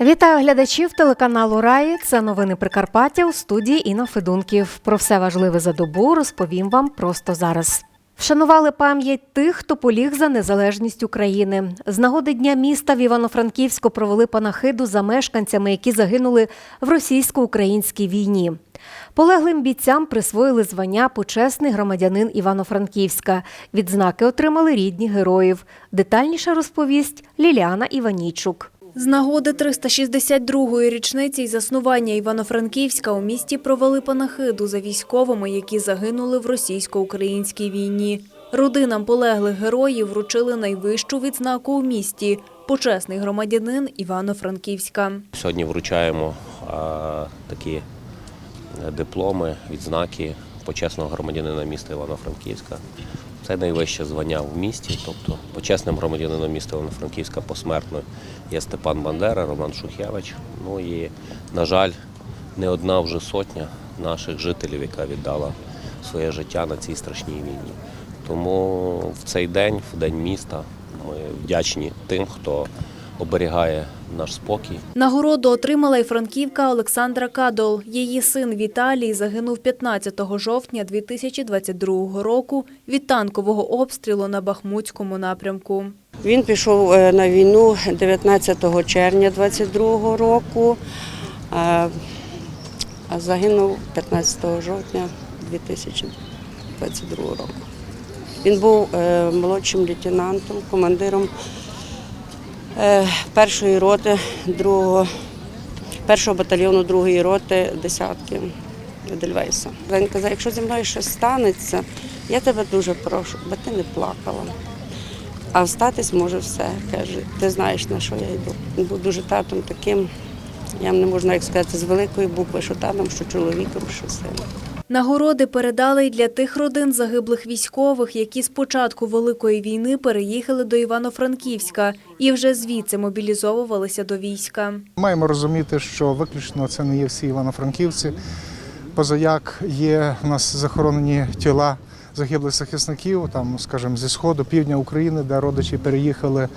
Вітаю глядачів телеканалу Раї. Це новини Прикарпаття у студії Інна Федунків. Про все важливе за добу розповім вам просто зараз. Вшанували пам'ять тих, хто поліг за незалежність України. З нагоди дня міста в Івано-Франківську провели панахиду за мешканцями, які загинули в російсько-українській війні. Полеглим бійцям присвоїли звання почесний громадянин Івано-Франківська. Відзнаки отримали рідні героїв. Детальніше розповість Ліліана Іванійчук. З нагоди 362-ї річниці й заснування Івано-Франківська у місті провели панахиду за військовими, які загинули в російсько-українській війні. Родинам полеглих героїв вручили найвищу відзнаку у місті почесний громадянин Івано-Франківська. Сьогодні вручаємо а, такі е, дипломи, відзнаки почесного громадянина міста Івано-Франківська. Це найвище звання в місті, тобто почесним громадянином міста Івано-Франківська посмертно є Степан Бандера, Роман Шухевич. Ну і, на жаль, не одна вже сотня наших жителів, яка віддала своє життя на цій страшній війні. Тому в цей день, в день міста, ми вдячні тим, хто оберігає наш спокій, Нагороду отримала й франківка Олександра Кадол. Її син Віталій загинув 15 жовтня 2022 року від танкового обстрілу на Бахмутському напрямку. Він пішов е, на війну 19 червня 22 року, а загинув 15 жовтня 2022 року. Він був е, молодшим лейтенантом, командиром першої роти, другого, першого батальйону другої роти десятки Дельвейса. Він казав, якщо зі мною щось станеться, я тебе дуже прошу, бо ти не плакала. А встатись може все. Каже, ти знаєш, на що я йду. Він був дуже татом таким, я не можу навіть сказати, з великої букви, що татом, що чоловіком, що сином. Нагороди передали й для тих родин загиблих військових, які з початку Великої війни переїхали до Івано-Франківська і вже звідси мобілізовувалися до війська. Маємо розуміти, що виключно це не є всі івано-франківці. Позаяк є в нас захоронені тіла загиблих захисників, там, скажімо, зі сходу, півдня України, де родичі переїхали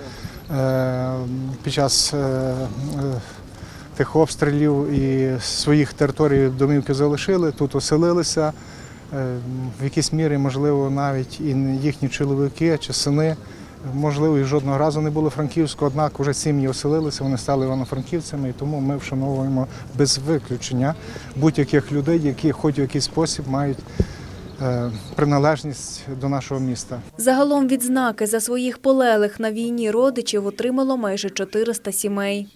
е, під час е, е, тих обстрілів і своїх територій домівки залишили, тут оселилися. Е, В якійсь мірі, можливо, навіть і їхні чоловіки чи сини, можливо, і жодного разу не були франківську, однак вже сім'ї оселилися, вони стали івано-франківцями, і тому ми вшановуємо без виключення будь-яких людей, які хоч в якийсь спосіб мають е, приналежність до нашого міста. Загалом відзнаки за своїх полеглих на війні родичів отримало майже 400 сімей.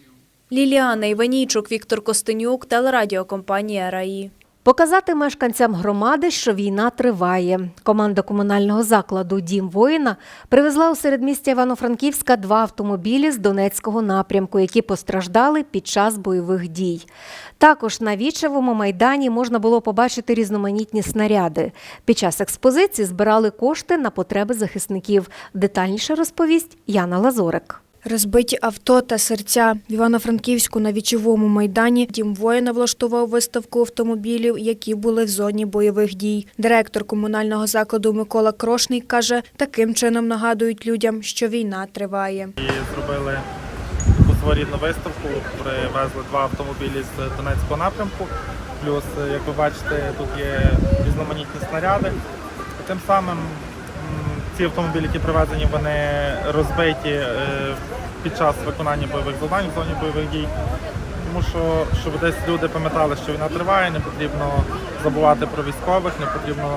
Ліліана Іванійчук, Віктор Костенюк, телерадіокомпанія «Раї». Показати мешканцям громади, що війна триває. Команда комунального закладу Дім воїна привезла у середмістя Івано-Франківська два автомобілі з Донецького напрямку, які постраждали під час бойових дій. Також на Вічевому майдані можна було побачити різноманітні снаряди. Під час експозиції збирали кошти на потреби захисників. Детальніше розповість Яна Лазорик. Розбиті авто та серця в Івано-Франківську на вічовому майдані дім воїна влаштував виставку автомобілів, які були в зоні бойових дій. Директор комунального закладу Микола Крошний каже, таким чином нагадують людям, що війна триває. Зробили таку виставку, привезли два автомобілі з Донецького напрямку. Плюс, як ви бачите, тут є різноманітні снаряди. Тим самим ці автомобілі, які привезені, вони розбиті е, під час виконання бойових завдань в зоні бойових дій. Тому що, щоб десь люди пам'ятали, що війна триває, не потрібно забувати про військових, не потрібно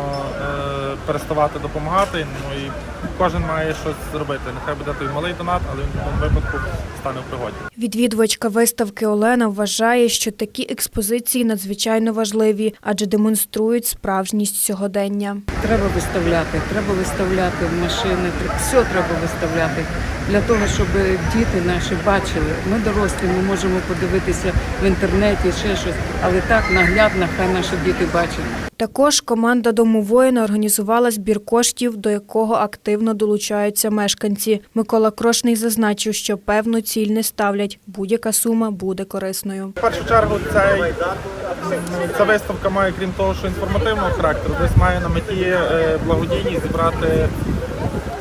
е, переставати допомагати. Ну і кожен має щось зробити. Нехай буде той малий донат, але він в будь-якому випадку стане в пригоді. Відвідувачка виставки Олена вважає, що такі експозиції надзвичайно важливі, адже демонструють справжність сьогодення. Треба виставляти, треба виставляти в машини, все треба виставляти для того, щоб діти наші бачили. Ми дорослі, ми можемо подивитися в інтернеті, ще щось, але так наглядно, хай наші діти бачать. Також команда Дому воїна організувала збір коштів, до якого активно долучаються мешканці. Микола Крошний зазначив, що певну ціль не ставлять. Будь-яка сума буде корисною. В першу чергу цей, ця виставка має, крім того, що інформативного характеру, десь має на меті е, благодійність зібрати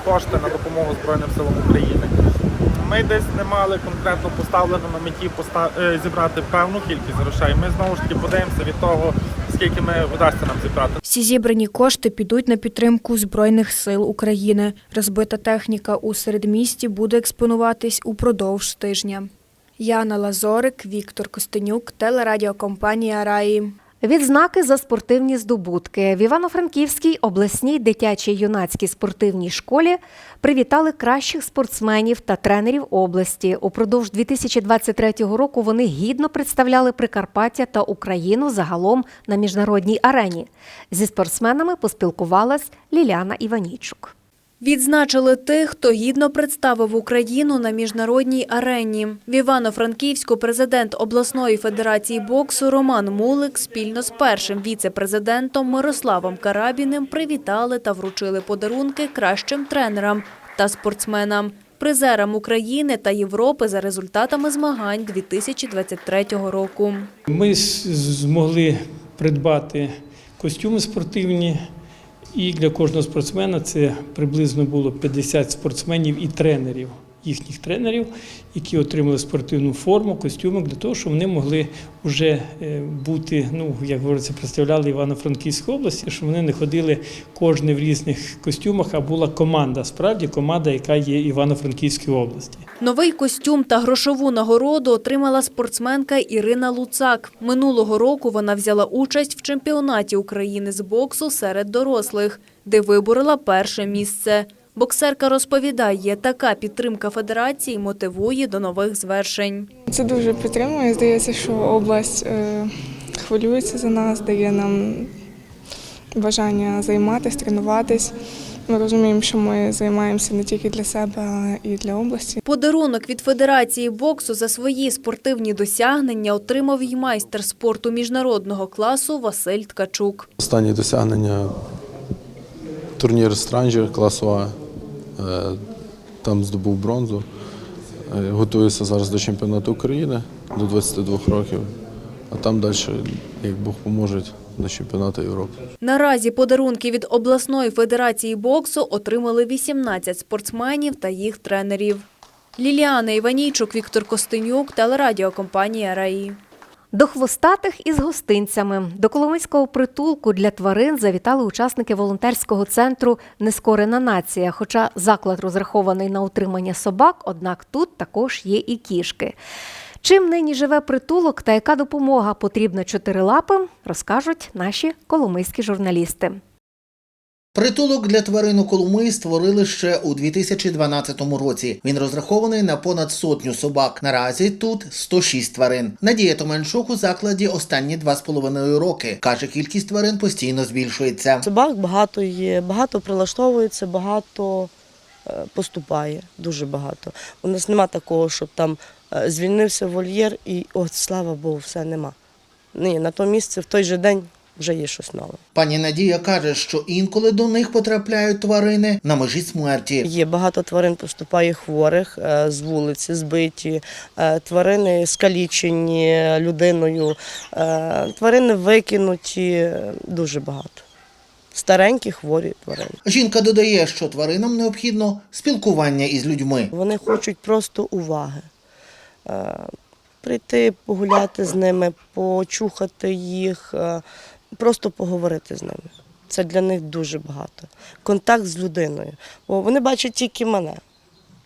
кошти на допомогу Збройним силам України. Ми десь не мали конкретно поставлено на меті поста- е, зібрати певну кількість грошей. Ми знову ж таки подивимося від того, скільки ми вдасться нам зібрати. Всі зібрані кошти підуть на підтримку Збройних сил України. Розбита техніка у середмісті буде експонуватись упродовж тижня. Яна Лазорик, Віктор Костенюк, телерадіокомпанія Раї. Відзнаки за спортивні здобутки в Івано-Франківській обласній дитячій юнацькій спортивній школі привітали кращих спортсменів та тренерів області. Упродовж 2023 року вони гідно представляли Прикарпаття та Україну загалом на міжнародній арені. Зі спортсменами поспілкувалась Ліляна Іванічук. Відзначили тих, хто гідно представив Україну на міжнародній арені. В Івано-Франківську президент обласної федерації боксу Роман Мулик спільно з першим віце-президентом Мирославом Карабіним привітали та вручили подарунки кращим тренерам та спортсменам, призерам України та Європи за результатами змагань 2023 року. Ми змогли придбати костюми спортивні, і для кожного спортсмена це приблизно було 50 спортсменів і тренерів, їхніх тренерів, які отримали спортивну форму, костюми для того, щоб вони могли вже е, бути, ну як говориться, представляли Івано-Франківську область, щоб вони не ходили кожен в різних костюмах, а була команда, справді команда, яка є Івано-Франківській області. Новий костюм та грошову нагороду отримала спортсменка Ірина Луцак. Минулого року вона взяла участь в чемпіонаті України з боксу серед дорослих, де виборола перше місце. Боксерка розповідає, така підтримка федерації мотивує до нових звершень. Це дуже підтримує. Здається, що область е, хвилюється за нас, дає нам бажання займатися, тренуватись. Ми розуміємо, що ми займаємося не тільки для себе, а і для області. Подарунок від Федерації боксу за свої спортивні досягнення отримав й майстер спорту міжнародного класу Василь Ткачук. Останні досягнення турнір Странжір класу А. Е, Там здобув бронзу. Е, Готуюся зараз до чемпіонату України до 22 років, а там далі, як Бог поможе, до чемпіонату Європи. Наразі подарунки від обласної федерації боксу отримали 18 спортсменів та їх тренерів. Ліліана Іванійчук, Віктор Костенюк, телерадіокомпанія Раї. До хвостатих із гостинцями до Коломийського притулку для тварин завітали учасники волонтерського центру Нескорена нація. Хоча заклад розрахований на утримання собак, однак тут також є і кішки. Чим нині живе притулок та яка допомога потрібна чотирилапим, розкажуть наші коломийські журналісти. Притулок для тварин у Коломиї створили ще у 2012 році. Він розрахований на понад сотню собак. Наразі тут 106 тварин. Надія Томенчук у закладі останні два з половиною роки. Каже, кількість тварин постійно збільшується. Собак багато є, багато прилаштовується, багато е, поступає, дуже багато. У нас нема такого, щоб там е, звільнився вольєр і от слава Богу, все нема. Ні, на то місце в той же день вже є щось нове. Пані Надія каже, що інколи до них потрапляють тварини на межі смерті. Є багато тварин поступає хворих е, з вулиці, збиті, е, тварини скалічені людиною, е, тварини викинуті, дуже багато. Старенькі хворі тварини. Жінка додає, що тваринам необхідно спілкування із людьми. Вони хочуть просто уваги. Прийти, погуляти з ними, почухати їх, просто поговорити з ними. Це для них дуже багато. Контакт з людиною. Бо вони бачать тільки мене,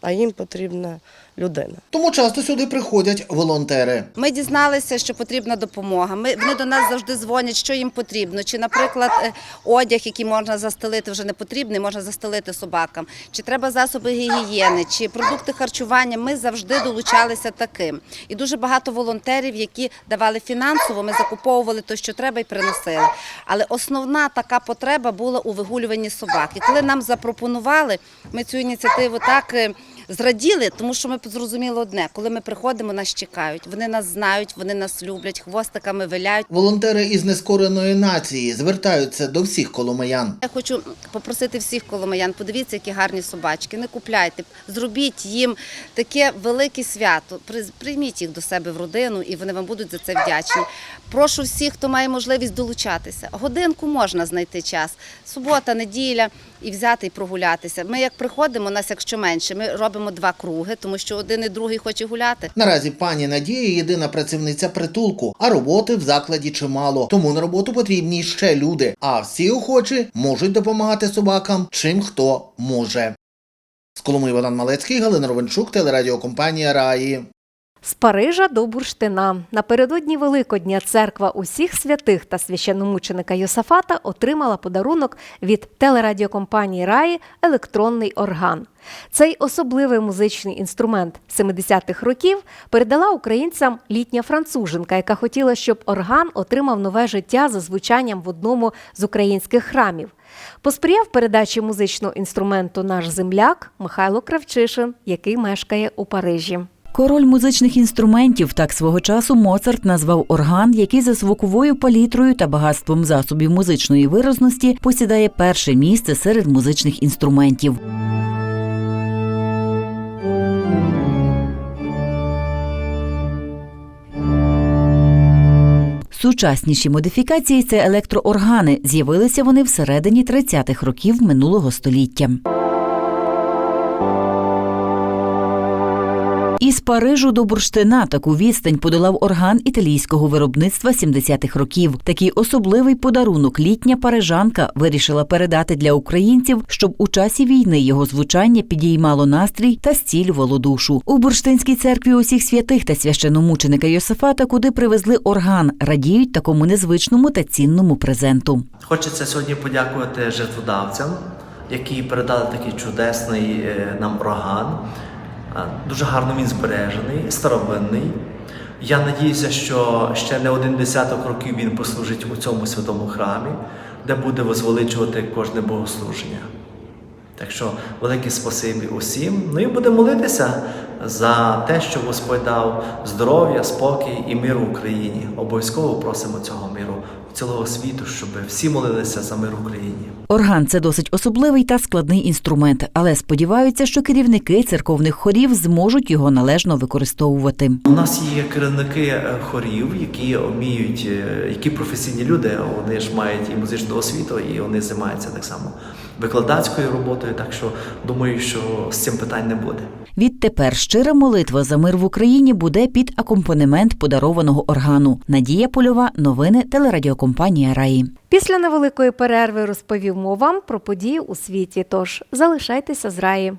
а їм потрібна людина. Тому часто сюди приходять волонтери. Ми дізналися, що потрібна допомога. Ми вони до нас завжди дзвонять, що їм потрібно. Чи, наприклад, е, одяг, який можна застелити, вже не потрібний, можна застелити собакам, чи треба засоби гігієни, чи продукти харчування. Ми завжди долучалися таким. І дуже багато волонтерів, які давали фінансово, ми закуповували те, що треба, і приносили. Але основна така потреба була у вигулюванні собак. І коли нам запропонували, ми цю ініціативу так. Зраділи, тому що ми зрозуміли одне: коли ми приходимо, нас чекають. Вони нас знають, вони нас люблять, хвостиками виляють. Волонтери із нескореної нації звертаються до всіх коломиян. Я хочу попросити всіх коломиян, подивіться, які гарні собачки. Не купляйте, зробіть їм таке велике свято. Прийміть їх до себе в родину, і вони вам будуть за це вдячні. Прошу всіх, хто має можливість долучатися. Годинку можна знайти час. Субота, неділя і взяти і прогулятися. Ми як приходимо, нас якщо менше, ми робимо два круги, тому що один і другий хоче гуляти. Наразі пані Надія єдина працівниця притулку, а роботи в закладі чимало. Тому на роботу потрібні ще люди. А всі охочі можуть допомагати собакам чим хто може. З Коломи Богдан Малецький, Галина Ровенчук, телерадіокомпанія Раї. З Парижа до Бурштина напередодні Великодня церква усіх святих та священномученика Йосафата отримала подарунок від телерадіокомпанії Раї електронний орган. Цей особливий музичний інструмент 70-х років передала українцям літня француженка, яка хотіла, щоб орган отримав нове життя за звучанням в одному з українських храмів. Посприяв передачі музичного інструменту наш земляк Михайло Кравчишин, який мешкає у Парижі. Король музичних інструментів так свого часу Моцарт назвав орган, який за звуковою палітрою та багатством засобів музичної виразності посідає перше місце серед музичних інструментів. Сучасніші модифікації це електрооргани. З'явилися вони всередині 30-х років минулого століття. Із Парижу до Бурштина таку відстань подолав орган італійського виробництва 70-х років. Такий особливий подарунок літня парижанка вирішила передати для українців, щоб у часі війни його звучання підіймало настрій та зцілювало душу. У Бурштинській церкві усіх святих та священомученика Йосифата, куди привезли орган, радіють такому незвичному та цінному презенту. Хочеться сьогодні подякувати жертводавцям, які передали такий чудесний е, нам орган. Дуже гарно він збережений, старовинний. Я надіюся, що ще не один десяток років він послужить у цьому святому храмі, де буде возвеличувати кожне богослуження. Так що велике спасибі усім. Ну і будемо молитися за те, щоб Господь дав здоров'я, спокій і мир в Україні. Обов'язково просимо цього миру цілого світу, щоб всі молилися за мир в Україні. Орган це досить особливий та складний інструмент, але сподіваються, що керівники церковних хорів зможуть його належно використовувати. У нас є керівники е, хорів, які вміють, е, які професійні люди. Вони ж мають і музичну освіту, і вони займаються так само викладацькою роботою. Так що думаю, що з цим питань не буде. Відтепер щира молитва за мир в Україні буде під акомпанемент подарованого органу. Надія Польова, новини телерадіокомпанія Раї. Після невеликої перерви розповімо вам про події у світі. Тож залишайтеся з раї.